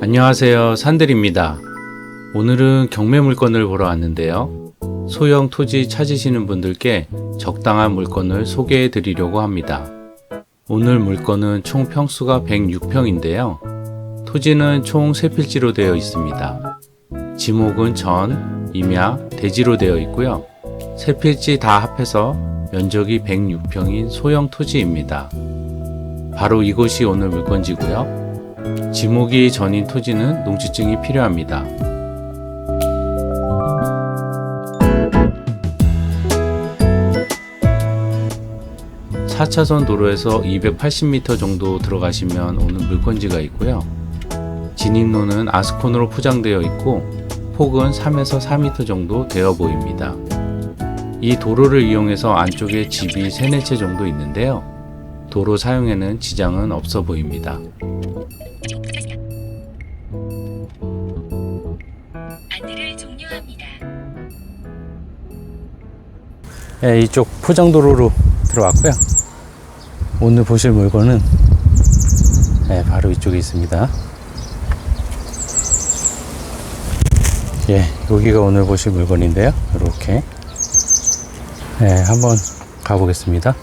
안녕하세요. 산들입니다. 오늘은 경매 물건을 보러 왔는데요. 소형 토지 찾으시는 분들께 적당한 물건을 소개해 드리려고 합니다. 오늘 물건은 총 평수가 106평인데요. 토지는 총 3필지로 되어 있습니다. 지목은 전, 임야, 대지로 되어 있고요. 세 필지 다 합해서 면적이 106평인 소형 토지입니다. 바로 이곳이 오늘 물건지고요. 지목이 전인 토지는 농지증이 필요합니다. 사차선 도로에서 280m 정도 들어가시면 오는 물건지가 있고요. 진입로는 아스콘으로 포장되어 있고 폭은 3에서 4m 정도 되어 보입니다. 이 도로를 이용해서 안쪽에 집이 3, 4채 정도 있는데요. 도로 사용에는 지장은 없어 보입니다. 네, 이쪽 포장도로로 들어왔고요. 오늘 보실 물건은 네, 바로 이쪽에 있습니다. 예, 여기가 오늘 보실 물건인데요. 이렇게 네, 한번 가보겠습니다.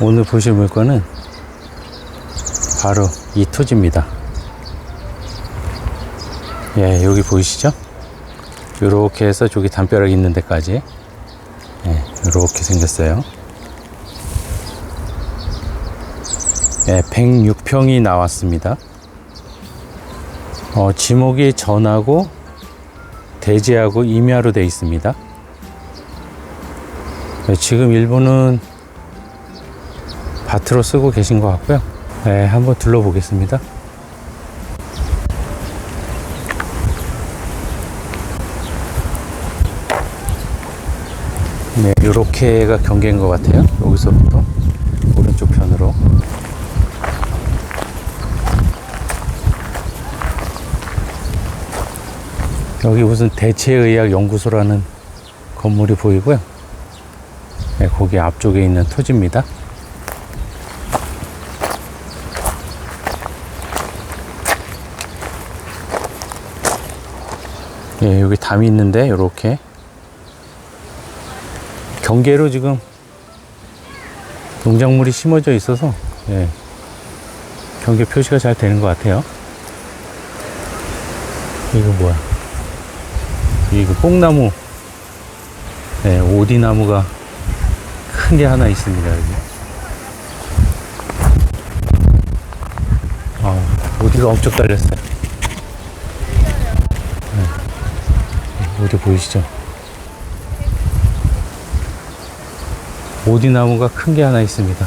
오늘 보실 물건은 바로 이 토지입니다. 예, 여기 보이시죠? 이렇게 해서 저기 담벼락 있는 데까지 예, 이렇게 생겼어요. 예, 106평이 나왔습니다. 어, 지목이 전하고 대지하고 임야로 되어 있습니다. 예, 지금 일부는 밭으로 쓰고 계신 것 같고요. 네, 한번 둘러보겠습니다. 네, 요렇게가 경계인 것 같아요. 여기서부터 오른쪽 편으로. 여기 무슨 대체의학 연구소라는 건물이 보이고요. 네, 거기 앞쪽에 있는 토지입니다. 예, 여기 담이 있는데 이렇게 경계로 지금 농작물이 심어져 있어서 예, 경계 표시가 잘 되는 것 같아요. 이거 뭐야? 이거 뽕나무, 예, 오디나무가 큰 게 하나 있습니다 여기. 아, 오디가 엄청 달렸어요. 어디 보이시죠? 오디나무가 큰 게 하나 있습니다.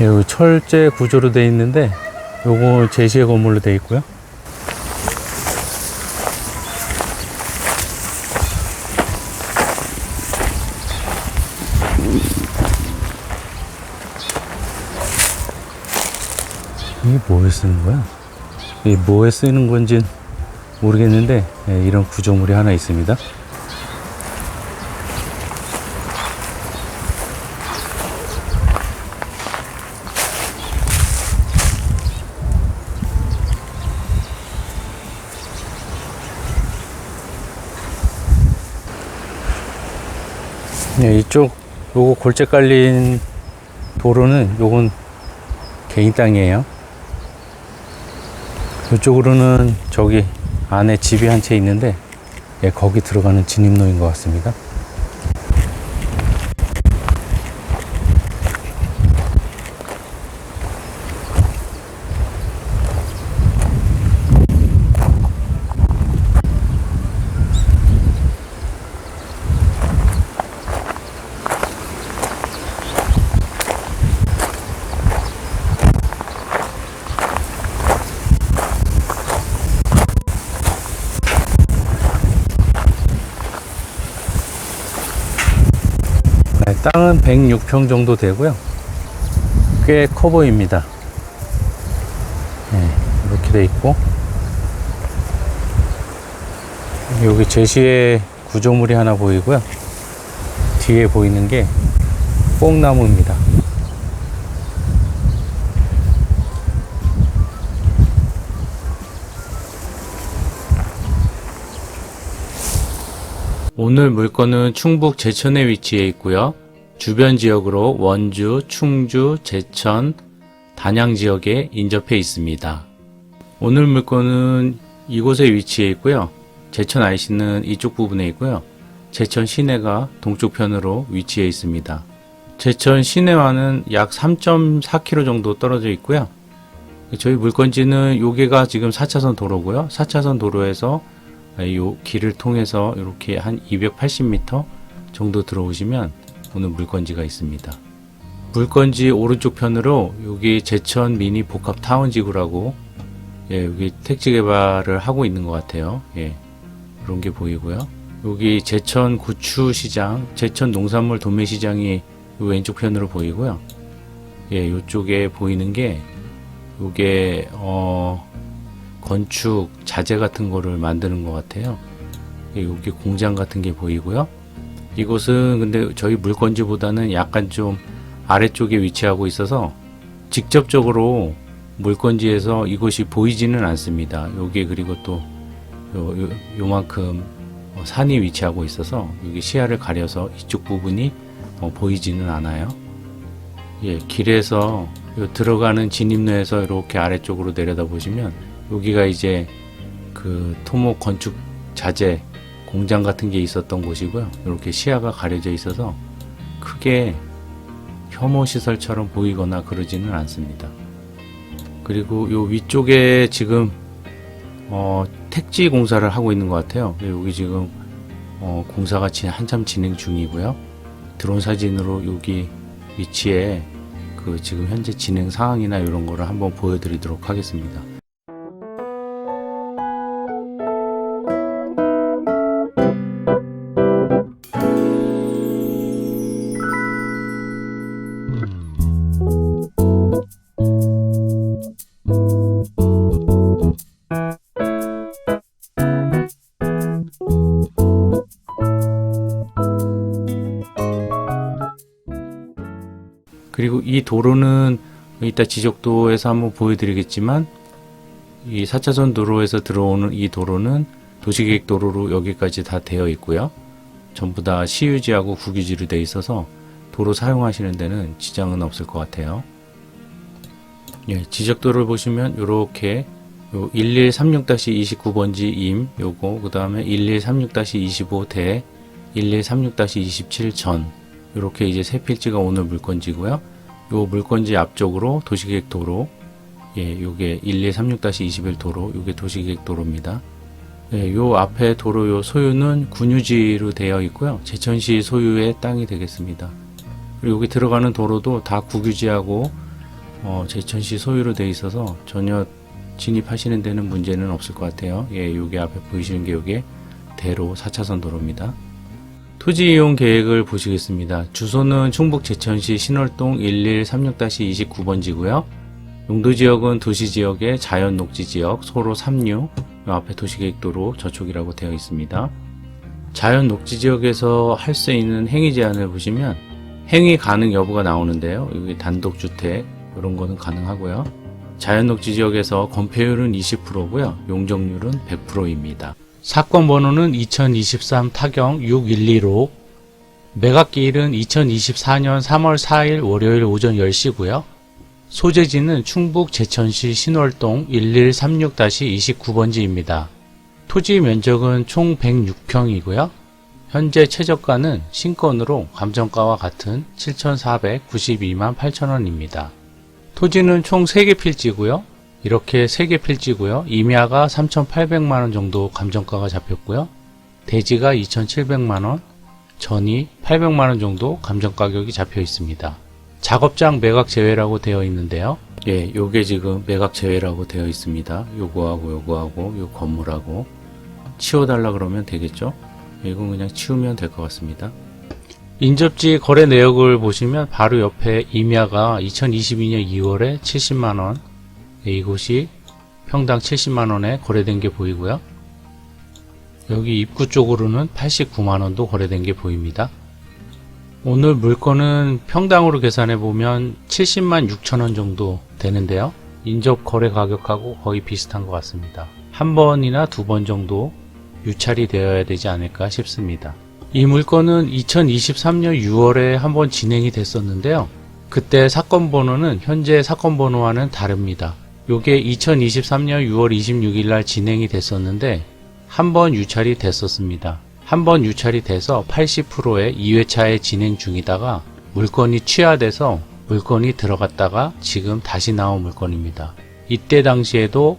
여기 철제 구조로 되어 있는데 요거 제시의 건물로 되어 있고요. 이게 뭐에 쓰는 거야? 이 뭐에 쓰는 건지 모르겠는데 예, 이런 구조물이 하나 있습니다. 네, 이쪽 요거 골재 깔린 도로는 요건 개인 땅이에요. 이쪽으로는 저기 안에 집이 한 채 있는데 예, 거기 들어가는 진입로인 것 같습니다. 땅은 106평 정도 되고요. 꽤 커 보입니다. 네, 이렇게 돼 있고 여기 제시의 구조물이 하나 보이고요. 뒤에 보이는 게 뽕나무입니다. 오늘 물건은 충북 제천에 위치해 있고요. 주변 지역으로 원주, 충주, 제천, 단양 지역에 인접해 있습니다. 오늘 물건은 이곳에 위치해 있고요. 제천 IC는 이쪽 부분에 있고요. 제천 시내가 동쪽편으로 위치해 있습니다. 제천 시내와는 약 3.4km 정도 떨어져 있고요. 저희 물건지는 여기가 지금 4차선 도로고요. 4차선 도로에서 이 길을 통해서 이렇게 한 280m 정도 들어오시면 오늘 물건지가 있습니다. 물건지 오른쪽 편으로 여기 제천 미니 복합 타운 지구라고 예, 여기 택지 개발을 하고 있는 것 같아요. 예, 그런 게 보이고요. 여기 제천 구추 시장, 제천 농산물 도매 시장이 요 왼쪽 편으로 보이고요. 예, 이쪽에 보이는 게 요게 어 건축 자재 같은 거를 만드는 것 같아요. 예, 여기 공장 같은 게 보이고요. 이곳은 근데 저희 물건지보다는 약간 좀 아래쪽에 위치하고 있어서 직접적으로 물건지에서 이곳이 보이지는 않습니다. 여기 그리고 또 요, 요, 요만큼 어, 산이 위치하고 있어서 여기 시야를 가려서 이쪽 부분이 어, 보이지는 않아요. 예, 길에서 요 들어가는 진입로에서 이렇게 아래쪽으로 내려다 보시면 여기가 이제 그 토목 건축 자재 공장 같은 게 있었던 곳이고요. 이렇게 시야가 가려져 있어서 크게 혐오 시설처럼 보이거나 그러지는 않습니다. 그리고 요 위쪽에 지금 어, 택지 공사를 하고 있는 것 같아요. 여기 지금 어, 공사가 진- 한참 진행 중이고요. 드론 사진으로 여기 위치에 그 지금 현재 진행 상황이나 이런 거를 한번 보여드리도록 하겠습니다. 이 도로는 이따 지적도에서 한번 보여드리겠지만 이 4차선 도로에서 들어오는 이 도로는 도시계획 도로로 여기까지 다 되어 있고요. 전부 다 시유지하고 국유지로 되어 있어서 도로 사용하시는 데는 지장은 없을 것 같아요. 예, 지적도를 보시면 이렇게 요 1136-29번지 임 요거 그 다음에 1136-25 대 1136-27 전 이렇게 이제 세 필지가 오늘 물건지고요. 요 물건지 앞쪽으로 도시계획 도로, 예, 요게 1236-21 도로, 요게 도시계획 도로입니다. 예, 요 앞에 도로 요 소유는 군유지로 되어 있고요. 제천시 소유의 땅이 되겠습니다. 그리고 여기 들어가는 도로도 다 국유지하고 어, 제천시 소유로 되어 있어서 전혀 진입하시는 데는 문제는 없을 것 같아요. 예, 요게 앞에 보이시는 게 요게 대로 4차선 도로입니다. 토지 이용 계획을 보시겠습니다. 주소는 충북 제천시 신월동 1136-29번지고요. 용도 지역은 도시 지역의 자연 녹지 지역 소로 36, 요 앞에 도시계획도로 저촉이라고 되어 있습니다. 자연 녹지 지역에서 할 수 있는 행위 제한을 보시면 행위 가능 여부가 나오는데요. 여기 단독 주택 이런 거는 가능하고요. 자연 녹지 지역에서 건폐율은 20%고요. 용적률은 100%입니다. 사건 번호는 2023 타경 612로 매각기일은 2024년 3월 4일 월요일 오전 10시고요. 소재지는 충북 제천시 신월동 1136-29번지입니다. 토지 면적은 총 106평이고요. 현재 최저가는 신건으로 감정가와 같은 7,492만 8천원입니다. 토지는 총 3개 필지고요. 이렇게 3개 필지고요. 임야가 3,800만원 정도 감정가가 잡혔고요. 대지가 2,700만원, 전이 800만원 정도 감정 가격이 잡혀 있습니다. 작업장 매각 제외라고 되어 있는데요. 예, 요게 지금 매각 제외라고 되어 있습니다. 요거하고 요거하고 요 건물하고 치워달라 그러면 되겠죠? 이건 그냥 치우면 될 것 같습니다. 인접지 거래 내역을 보시면 바로 옆에 임야가 2022년 2월에 70만원, 이곳이 평당 70만원에 거래된 게 보이고요. 여기 입구 쪽으로는 89만원도 거래된 게 보입니다. 오늘 물건은 평당으로 계산해 보면 70만 6천원 정도 되는데요. 인접 거래 가격하고 거의 비슷한 것 같습니다. 한 번이나 두 번 정도 유찰이 되어야 되지 않을까 싶습니다. 이 물건은 2023년 6월에 한번 진행이 됐었는데요. 그때 사건 번호는 현재 사건 번호와는 다릅니다. 요게 2023년 6월 26일 날 진행이 됐었는데 한 번 유찰이 됐었습니다. 한 번 유찰이 돼서 80%의 2회차에 진행 중이다가 물건이 취하돼서 물건이 들어갔다가 지금 다시 나온 물건입니다. 이때 당시에도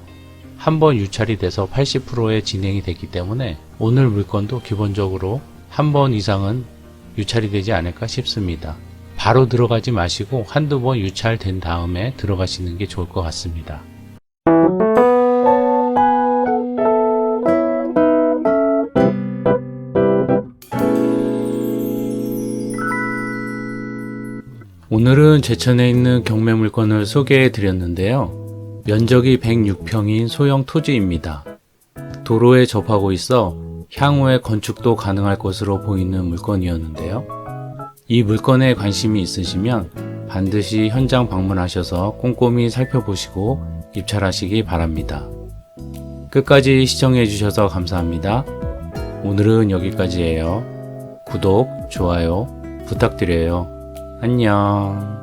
한 번 유찰이 돼서 80%에 진행이 됐기 때문에 오늘 물건도 기본적으로 한 번 이상은 유찰이 되지 않을까 싶습니다. 바로 들어가지 마시고 한두 번 유찰된 다음에 들어가시는 게 좋을 것 같습니다. 오늘은 제천에 있는 경매 물건을 소개해 드렸는데요. 면적이 106평인 소형 토지입니다. 도로에 접하고 있어 향후에 건축도 가능할 것으로 보이는 물건이었는데요. 이 물건에 관심이 있으시면 반드시 현장 방문하셔서 꼼꼼히 살펴보시고 입찰하시기 바랍니다. 끝까지 시청해 주셔서 감사합니다. 오늘은 여기까지예요. 구독, 좋아요 부탁드려요. 안녕.